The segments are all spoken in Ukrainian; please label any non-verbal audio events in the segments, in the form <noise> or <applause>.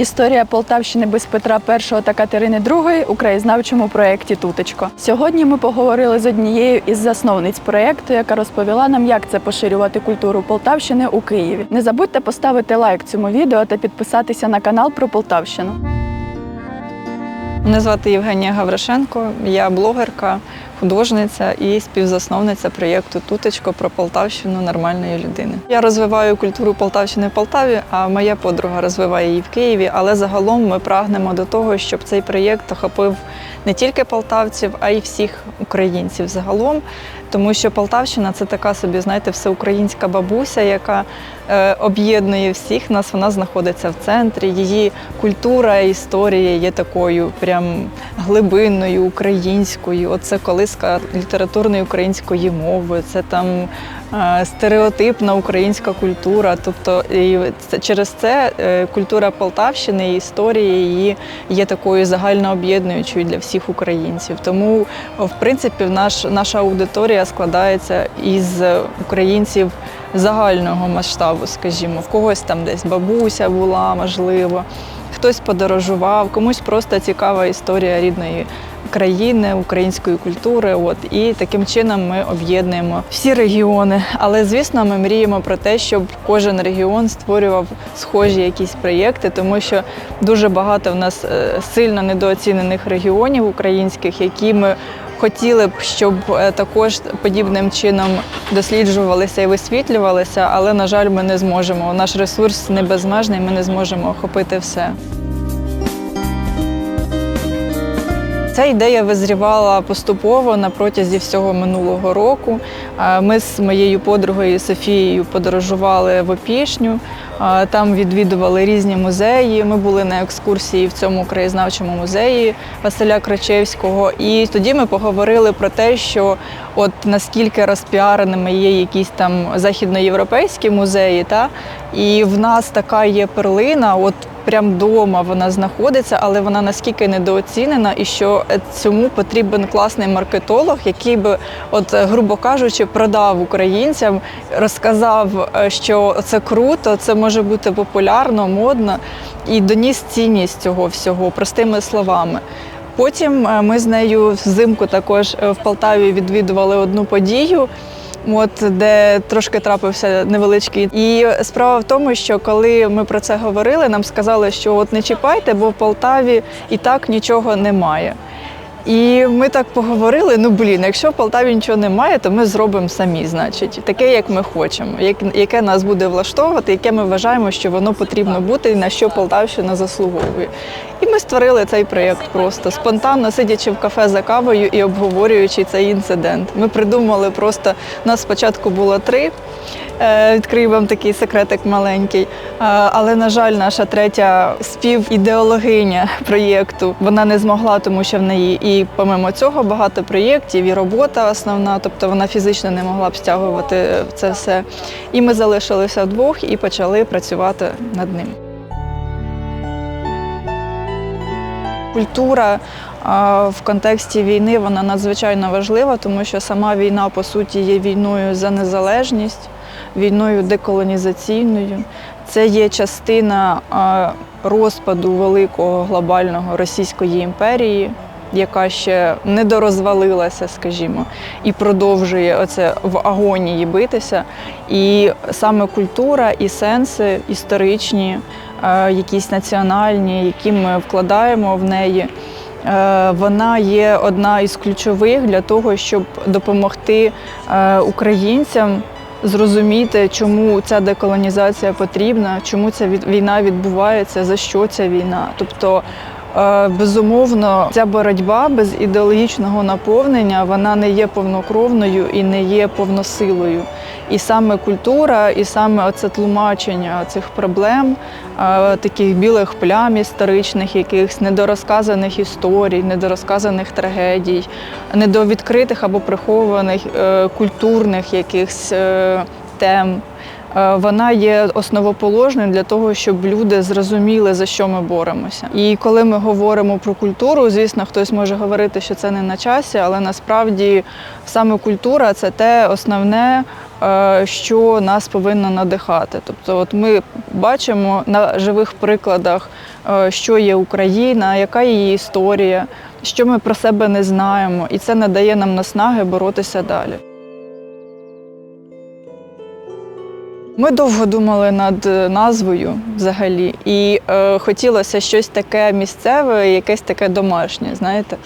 Історія Полтавщини без Петра І та Катерини II у краєзнавчому проєкті Тутечко. Сьогодні ми поговорили з однією із засновниць проєкту, яка розповіла нам, як це поширювати культуру Полтавщини у Києві. Не забудьте поставити лайк цьому відео та підписатися на канал про Полтавщину. Мене звати Євгенія Гавришенко, я блогерка, художниця і співзасновниця проєкту Тутечко про Полтавщину нормальної людини. Я розвиваю культуру Полтавщини в Полтаві, а моя подруга розвиває її в Києві. Але загалом ми прагнемо до того, щоб цей проєкт охопив не тільки полтавців, а й всіх українців загалом. Тому що Полтавщина це така собі, знаєте, всеукраїнська бабуся, яка е, об'єднує всіх нас. Вона знаходиться в центрі. Її культура історія є такою прям глибинною, українською. Оце колиска літературної української мови, це там стереотипна українська культура. Тобто і через це е, культура Полтавщини і історія її є такою загальнооб'єднуючою для всіх українців. Тому, в принципі, наш, наша аудиторія складається із українців загального масштабу, скажімо, в когось там десь бабуся була, можливо, хтось подорожував, комусь просто цікава історія рідної країни, української культури. От і таким чином ми об'єднуємо всі регіони. Але звісно, ми мріємо про те, щоб кожен регіон створював схожі якісь проєкти, тому що дуже багато в нас е, сильно недооцінених регіонів українських, які ми хотіли б, щоб е, також подібним чином досліджувалися і висвітлювалися, але на жаль, ми не зможемо. Наш ресурс не безмежний, ми не зможемо охопити все. Ця ідея визрівала поступово на протязі всього минулого року. Е, Ми з моєю подругою Софією подорожували в Опішню, е, там відвідували різні музеї. Ми були на екскурсії в цьому краєзнавчому музеї Василя Крачевського. І тоді ми поговорили про те, що от наскільки розпіареними є якісь там західноєвропейські музеї, та і в нас така є перлина. От прям вдома вона знаходиться, але вона наскільки недооцінена, і що е, цьому потрібен класний маркетолог, який би, от грубо кажучи, продав українцям, розказав, е, що це круто, це може бути популярно, модно, і доніс цінність цього всього простими словами. Потім е, ми з нею взимку також е, в Полтаві відвідували одну подію. От де трошки трапився невеличкий. І справа в тому, що коли ми про це говорили, нам сказали, що от не чіпайте, бо в Полтаві і так нічого немає. І ми так поговорили: ну блін, якщо в Полтаві нічого немає, то ми зробимо самі, значить, таке, як ми хочемо, як, яке нас буде влаштовувати, яке ми вважаємо, що воно потрібно бути і на що Полтавщина заслуговує. І ми створили цей проєкт просто спонтанно, сидячи в кафе за кавою і обговорюючи цей інцидент. Ми придумали просто нас спочатку було три. Е, Відкрию вам такий секретик маленький. Е, Але, на жаль, наша третя співідеологиня проєкту вона не змогла, тому що в неї і помимо цього багато проєктів, і робота основна, тобто вона фізично не могла б стягувати це все. І ми залишилися вдвох і почали працювати над ним. Культура в контексті війни вона надзвичайно важлива, тому що сама війна по суті є війною за незалежність, війною деколонізаційною. Це є частина розпаду великого глобального Російської імперії, яка ще не дорозвалилася, скажімо, і продовжує оце в агонії битися. І саме культура і сенси історичні, е, якісь національні, які ми вкладаємо в неї. е, Вона є одна із ключових для того, щоб допомогти е, українцям зрозуміти, чому ця деколонізація потрібна, чому ця війна відбувається, за що ця війна. Тобто, безумовно, ця боротьба без ідеологічного наповнення вона не є повнокровною і не є повносилою. І саме культура, і саме оце тлумачення цих проблем, е, таких білих плям історичних, якихось недорозказаних історій, недорозказаних трагедій, недовідкритих або прихованих е, культурних якихось е, тем. Е, Вона є основоположною для того, щоб люди зрозуміли, за що ми боремося. І коли ми говоримо про культуру, звісно, хтось може говорити, що це не на часі, але насправді саме культура це те основне, е, що нас повинно надихати. Тобто, от ми бачимо на живих прикладах, е, що є Україна, яка її історія, що ми про себе не знаємо, і це надає нам наснаги боротися далі. Ми довго думали над е, назвою взагалі, і е, хотілося щось таке місцеве, якесь таке домашнє, знаєте.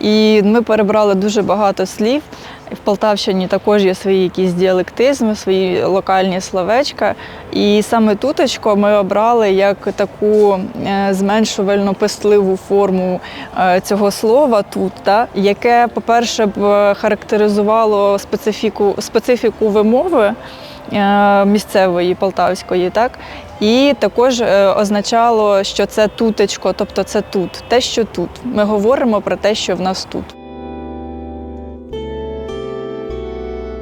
І ми перебрали дуже багато слів. В Полтавщині також є свої якісь діалектизми, свої локальні словечка. І саме туточко ми обрали як таку е, зменшувально пестливу форму е, цього слова тут, та, яке, по-перше, б характеризувало специфіку, специфіку вимови місцевої полтавської, так? І також е, означало, що це тутечко, тобто це тут, те, що тут. Ми говоримо про те, що в нас тут.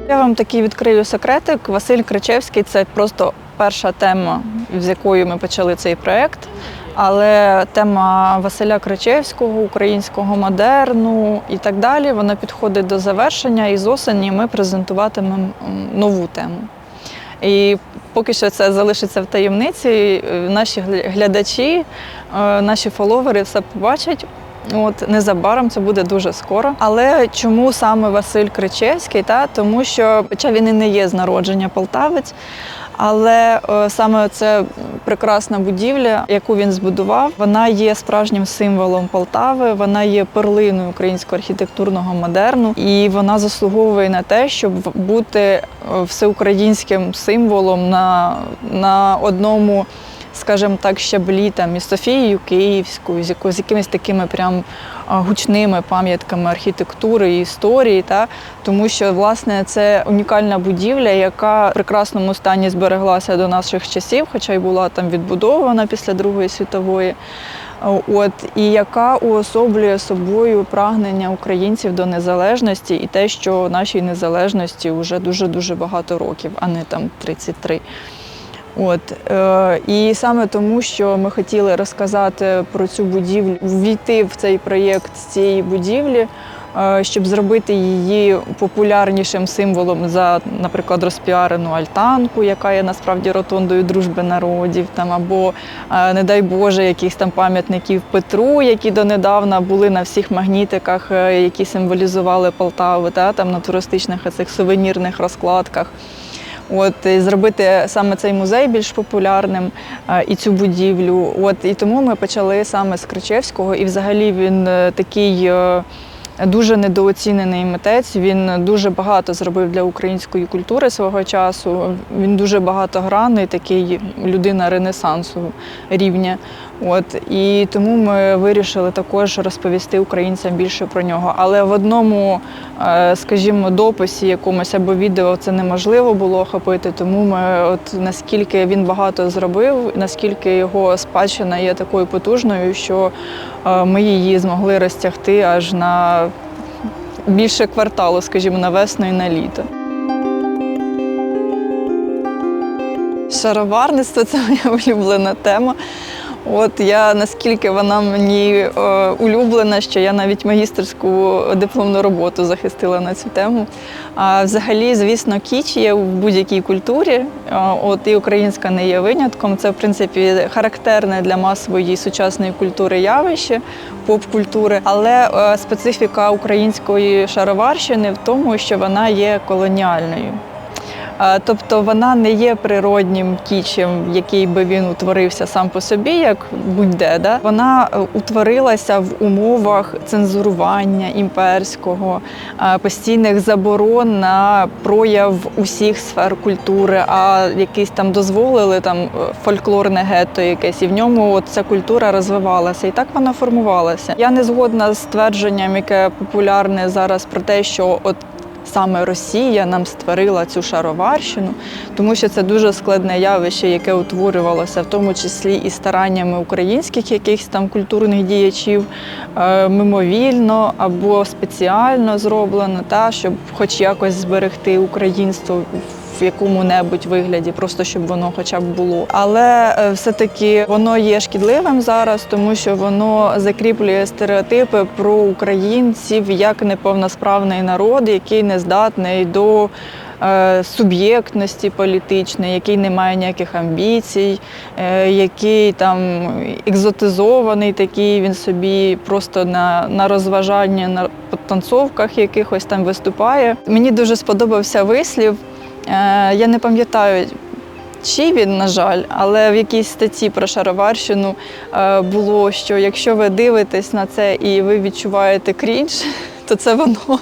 Я вам такий відкрию секретик. Василь Кричевський це просто перша тема, з якої ми почали цей проєкт. Але тема Василя Кричевського, українського модерну і так далі, вона підходить до завершення, і з осені ми презентуватимемо нову тему. І поки що це залишиться в таємниці. Е, Наші глядачі, е, наші фоловери все побачать. От незабаром це буде дуже скоро. Але чому саме Василь Кричевський? Та тому що, хоча він і не є з народження полтавець, але е, саме це прекрасна будівля, яку він збудував, вона є справжнім символом Полтави, вона є перлиною українського архітектурного модерну, і вона заслуговує на те, щоб бути е, всеукраїнським символом на, на одному. Скажімо так, щаблі там із Софією Київською, з, яко- з якимись такими прям гучними пам'ятками архітектури і історії, та тому що власне це унікальна будівля, яка в прекрасному стані збереглася до наших часів, хоча й була там відбудована після Другої світової. От і яка уособлює собою прагнення українців до незалежності і те, що нашій незалежності вже дуже дуже багато років, а не там 33. От е, і саме тому, що ми хотіли розказати про цю будівлю, ввійти в цей проєкт з цієї будівлі, е, щоб зробити її популярнішим символом за, наприклад, розпіарену альтанку, яка є насправді ротондою дружби народів, там або, е, не дай Боже, якихось там пам'ятників Петру, які донедавна були на всіх магнітиках, які символізували Полтаву, та там на туристичних цих сувенірних розкладках. От і зробити саме цей музей більш популярним е, і цю будівлю. От і тому ми почали саме з Кричевського, і взагалі він е, такий. е, Дуже недооцінений митець. Він дуже багато зробив для української культури свого часу. Він дуже багатогранний, такий людина ренесансу рівня. От і тому ми вирішили також розповісти українцям більше про нього. Але в одному, скажімо, дописі якомусь або відео це неможливо було охопити. Тому ми, от наскільки він багато зробив, наскільки його спадщина є такою потужною, що е, ми її змогли розтягти аж на більше кварталу, скажімо, на весну і на літо. Шароварництво це моя <laughs> улюблена тема. От я наскільки вона мені е, улюблена, що я навіть магістерську дипломну роботу захистила на цю тему. А взагалі, звісно, кіч є в будь-якій культурі. Е, от і українська не є винятком. Це в принципі характерне для масової сучасної культури явище, поп-культури. Але е, специфіка української шароварщини в тому, що вона є колоніальною. Тобто вона не є природнім кічем, який би він утворився сам по собі, як будь-де. Да? Вона е, утворилася в умовах цензурування імперського, е, постійних заборон на прояв усіх сфер культури, а якийсь там дозволили там е, фольклорне гетто якесь, і в ньому ця культура розвивалася. І так вона формувалася. Я не згодна з твердженням, яке популярне зараз про те, що от саме Росія нам створила цю шароварщину, тому що це дуже складне явище, яке утворювалося, в тому числі і стараннями українських якихось там культурних діячів е, мимовільно або спеціально зроблено, та щоб хоч якось зберегти українство в якому-небудь вигляді, просто щоб воно хоча б було. Але е, все-таки воно є шкідливим зараз, тому що воно закріплює стереотипи про українців як неповносправний народ, який не здатний до е, суб'єктності політичної, який не має ніяких амбіцій, е, який там екзотизований, такий він собі просто на, на розважання на танцовках якихось там виступає. Мені дуже сподобався вислів. Е, Я не пам'ятаю, чий він, на жаль, але в якійсь статті про шароварщину е, було, що якщо ви дивитесь на це і ви відчуваєте крінж, <laughs> то це воно.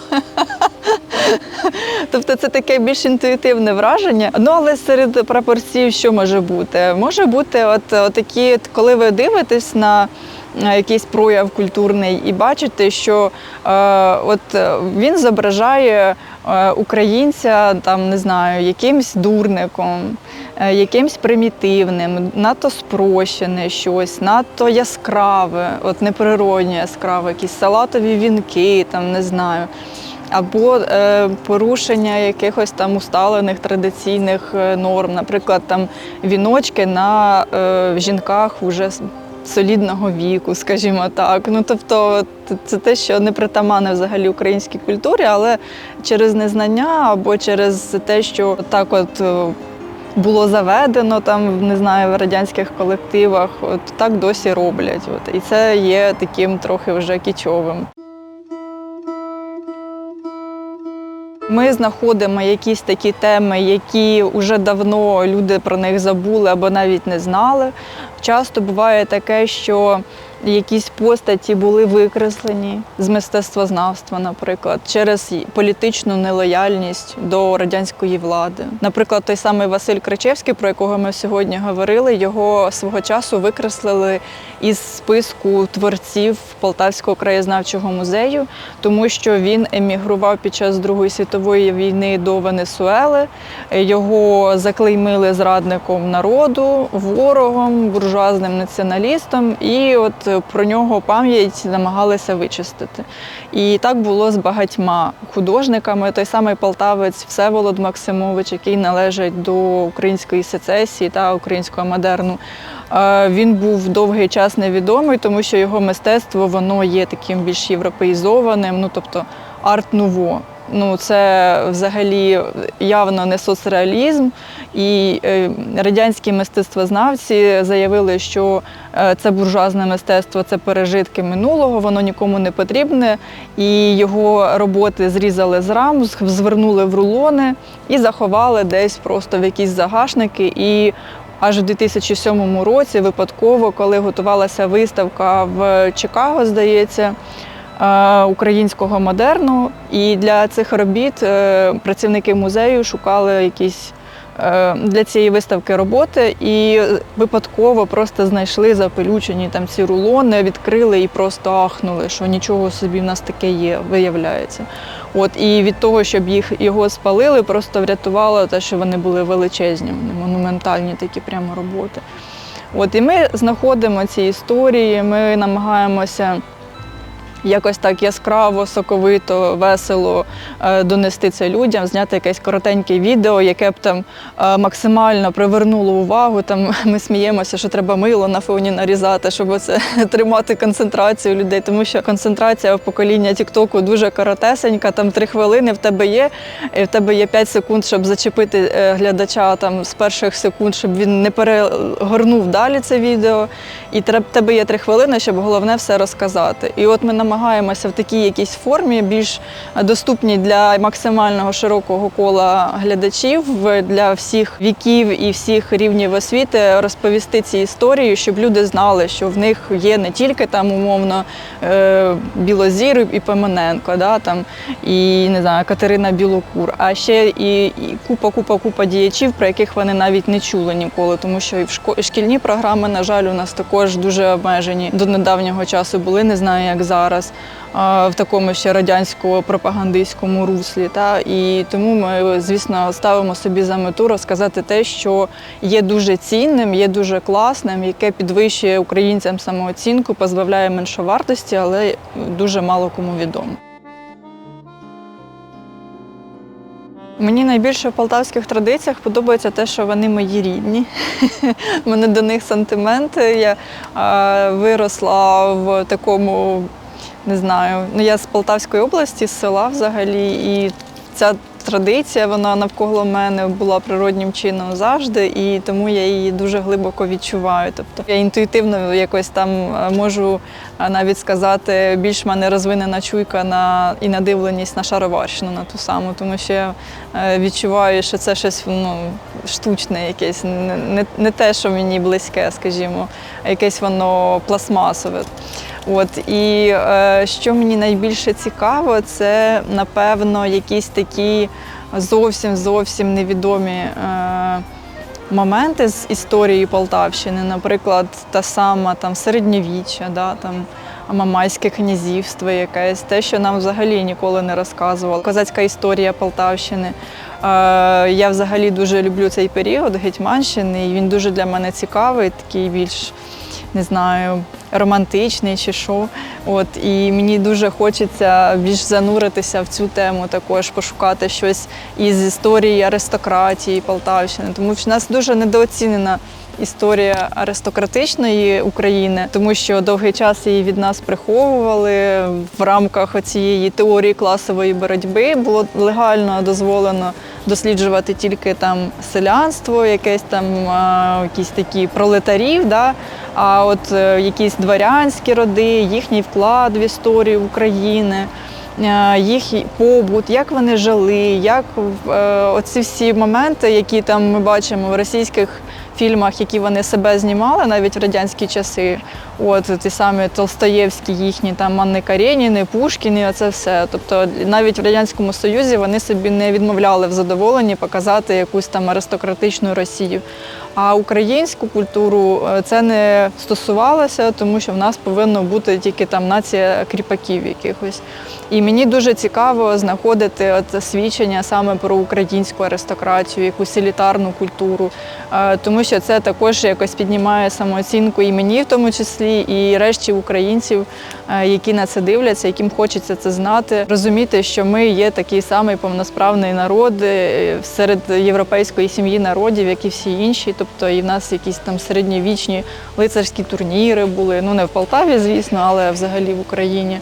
<laughs> Тобто це таке більш інтуїтивне враження. Ну але серед прапорців що може бути? Може бути, от, от такі, коли ви дивитесь на е, якийсь прояв культурний і бачите, що е, от е, він зображає е, українця, там не знаю, якимсь дурником, е, якимсь примітивним, надто спрощене щось, надто яскраве, от неприродньо яскраве, якісь салатові вінки, там не знаю. Або е, порушення якихось там усталених традиційних е, норм, наприклад, там віночки на е, жінках уже солідного віку, скажімо так. Ну тобто, це те, що не притаманне взагалі українській культурі, але через незнання або через те, що так от. Було заведено там, не знаю, в радянських колективах, от так досі роблять. От і це є таким трохи вже кічовим. Ми знаходимо якісь такі теми, які вже давно люди про них забули або навіть не знали. Часто буває таке, що якісь постаті були викреслені з мистецтвознавства, наприклад, через політичну нелояльність до радянської влади. Наприклад, той самий Василь Кричевський, про якого ми сьогодні говорили, його свого часу викреслили із списку творців Полтавського краєзнавчого музею, тому що він емігрував під час Другої світової війни до Венесуели. Його заклеймили зрадником народу, ворогом, буржуазним націоналістом, і от про нього пам'ять намагалися вичистити. І так було з багатьма художниками. Той самий полтавець Всеволод Максимович, який належить до української сецесії та українського модерну. Е, Він був довгий час невідомий, тому що його мистецтво воно є таким більш європеїзованим, ну тобто арт-нуво. Ну, це взагалі явно не соцреалізм. І е, радянські мистецтвознавці заявили, що е, це буржуазне мистецтво, це пережитки минулого, воно нікому не потрібне. І його роботи зрізали з рам, звернули в рулони і заховали десь просто в якісь загашники. І аж у 2007 році, випадково, коли готувалася виставка в Чикаго, здається українського модерну. І для цих робіт е, працівники музею шукали якісь е, для цієї виставки роботи і випадково просто знайшли запелючені там ці рулони, відкрили і просто ахнули, що нічого собі в нас таке є, виявляється. От і від того, щоб їх його спалили, просто врятувало те, що вони були величезні, монументальні такі прямо роботи. От і ми знаходимо ці історії, ми намагаємося якось так яскраво, соковито, весело е, донести це людям, зняти якесь коротеньке відео, яке б там е, максимально привернуло увагу. Там <laughs> ми сміємося, що треба мило на фоні нарізати, щоб оце <laughs> тримати концентрацію людей, тому що концентрація в покоління Тіктоку дуже коротесенька, там три хвилини в тебе є, і в тебе є 5 секунд, щоб зачепити е, глядача там з перших секунд, щоб він не перегорнув далі це відео. І в тебе є три хвилини, щоб головне все розказати. І от ми намагаємося в такій якійсь формі, більш доступній для максимального широкого кола глядачів, для всіх віків і всіх рівнів освіти розповісти ці історії, щоб люди знали, що в них є не тільки там умовно е, Білозір і Пимененко, да, там, і не знаю, Катерина Білокур, а ще і, купа, купа, купа діячів, про яких вони навіть не чули ніколи, тому що і в шкільні програми, на жаль, у нас також дуже обмежені до недавнього часу були, не знаю, як зараз. А, В такому ще радянському пропагандистському руслі, та і тому ми, звісно, ставимо собі за мету розказати те, що є дуже цінним, є дуже класним, яке підвищує українцям самооцінку, позбавляє меншовартості, але дуже мало кому відомо. Мені найбільше в полтавських традиціях подобається те, що вони мої рідні. У <laughs> мене до них сантименти. Я виросла в такому, не знаю, ну я з Полтавської області, з села взагалі, і ця традиція, вона навколо мене була природнім чином завжди, і тому я її дуже глибоко відчуваю. Тобто я інтуїтивно якось там е, можу е, навіть сказати, більш мене розвинена чуйка на і надивленість на шароварщину на ту саму, тому що я е, відчуваю, що це щось ну, штучне, якесь, не, не те, що мені близьке, скажімо, а якесь воно пластмасове. От і е, що мені найбільше цікаво, це напевно якісь такі зовсім зовсім невідомі. Е, Моменти з історії Полтавщини, наприклад, та сама там середньовіччя, да, там Мамайське князівство, якесь те, що нам взагалі ніколи не розказували. Козацька історія Полтавщини. Е, я взагалі дуже люблю цей період Гетьманщини, і він дуже для мене цікавий, такий більш не знаю, романтичний чи що. От і мені дуже хочеться більш зануритися в цю тему, також пошукати щось із історії аристократії Полтавщини, тому що в нас дуже недооцінена. Історія аристократичної України, тому що довгий час її від нас приховували в рамках цієї теорії класової боротьби. Було легально дозволено досліджувати тільки там селянство, якесь там якісь такі пролетарів. Да? А от е, якісь дворянські роди, їхній вклад в історію України, їх побут, як вони жили, як е, оці всі моменти, які там ми бачимо в російських фільмах, які вони себе знімали навіть в радянські часи. От ті самі Толстоєвські, їхні там Анни Кареніни, Пушкіни, оце все. Тобто навіть в радянському союзі вони собі не відмовляли в задоволенні показати якусь там аристократичну Росію. А українську культуру е, це не стосувалося, тому що в нас повинно бути тільки там нація кріпаків якихось. І мені дуже цікаво знаходити от свідчення саме про українську аристократію, якусь елітарну культуру, е, тому що це також якось піднімає самооцінку і мені, в тому числі, і решті українців, е, які на це дивляться, яким хочеться це знати, розуміти, що ми є такий самий повносправний народ е, серед європейської сім'ї народів, як і всі інші. Тобто і в нас якісь там середньовічні лицарські турніри були. Ну не в Полтаві, звісно, але взагалі в Україні.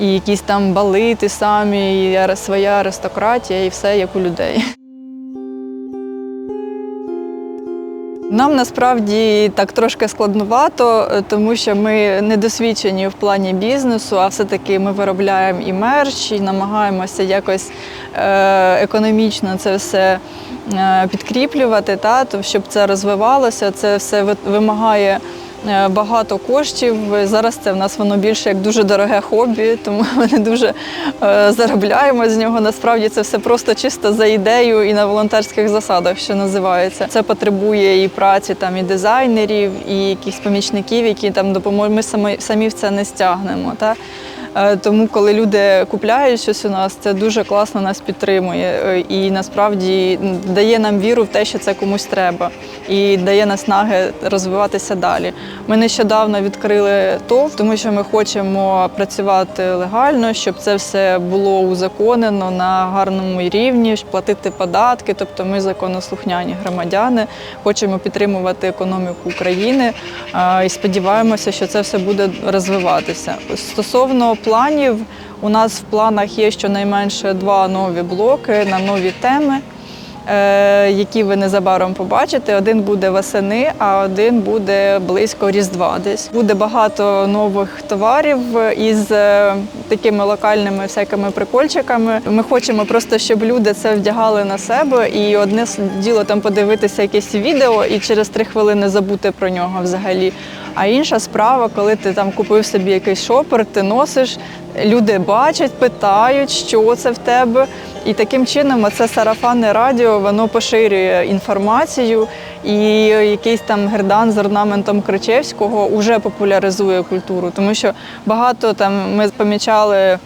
І якісь там бали ті самі, і своя аристократія, і все як у людей. Нам насправді так трошки складнувато, е, тому що ми не досвідчені в плані бізнесу, а все-таки ми виробляємо і мерч, і намагаємося якось е, економічно це все е, підкріплювати, та, щоб це розвивалося. Це все вимагає багато коштів. Зараз це в нас воно більше як дуже дороге хобі, тому <laughs> ми не дуже е, заробляємо з нього. Насправді це все просто чисто за ідею і на волонтерських засадах, що називається. Це потребує і праці там і дизайнерів, і якихось помічників, які там допоможуть. Ми самі в це не стягнемо. Та? Е, Тому, коли люди купляють щось у нас, це дуже класно нас підтримує е, і насправді дає нам віру в те, що це комусь треба, і дає наснаги розвиватися далі. Ми нещодавно відкрили ТОВ, тому що ми хочемо працювати легально, щоб це все було узаконено на гарному рівні, платити податки. Тобто ми законослухняні громадяни, хочемо підтримувати економіку України е, і сподіваємося, що це все буде розвиватися. Стосовно планів, у нас в планах є щонайменше два нові блоки на нові теми. е, Які ви незабаром побачите. Один буде восени, а один буде близько Різдва. Десь буде багато нових товарів із е, такими локальними всякими прикольчиками. Ми хочемо просто, щоб люди це вдягали на себе, і одне діло там подивитися якесь відео і через три хвилини забути про нього взагалі. А інша справа, коли ти там купив собі якийсь шопер, ти носиш, люди бачать, питають, що це в тебе. І таким чином це сарафанне радіо воно поширює інформацію, і якийсь там гердан з орнаментом Кричевського вже популяризує культуру, тому що багато там ми помічали.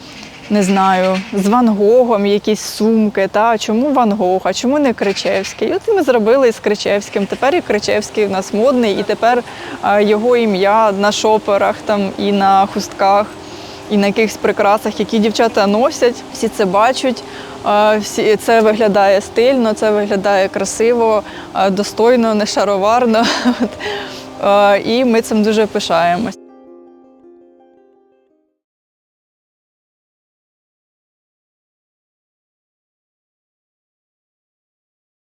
Не знаю, з Ван Гогом якісь сумки. Та чому Ван Гог, а чому не Кричевський? І от ми зробили з Кричевським. Тепер і Кричевський в нас модний, і тепер його ім'я на шоперах там і на хустках. і на якихось прикрасах, які дівчата носять. Всі це бачать. Всі це виглядає стильно, це виглядає красиво, достойно, не шароварно. <laughs> І ми цим дуже пишаємось.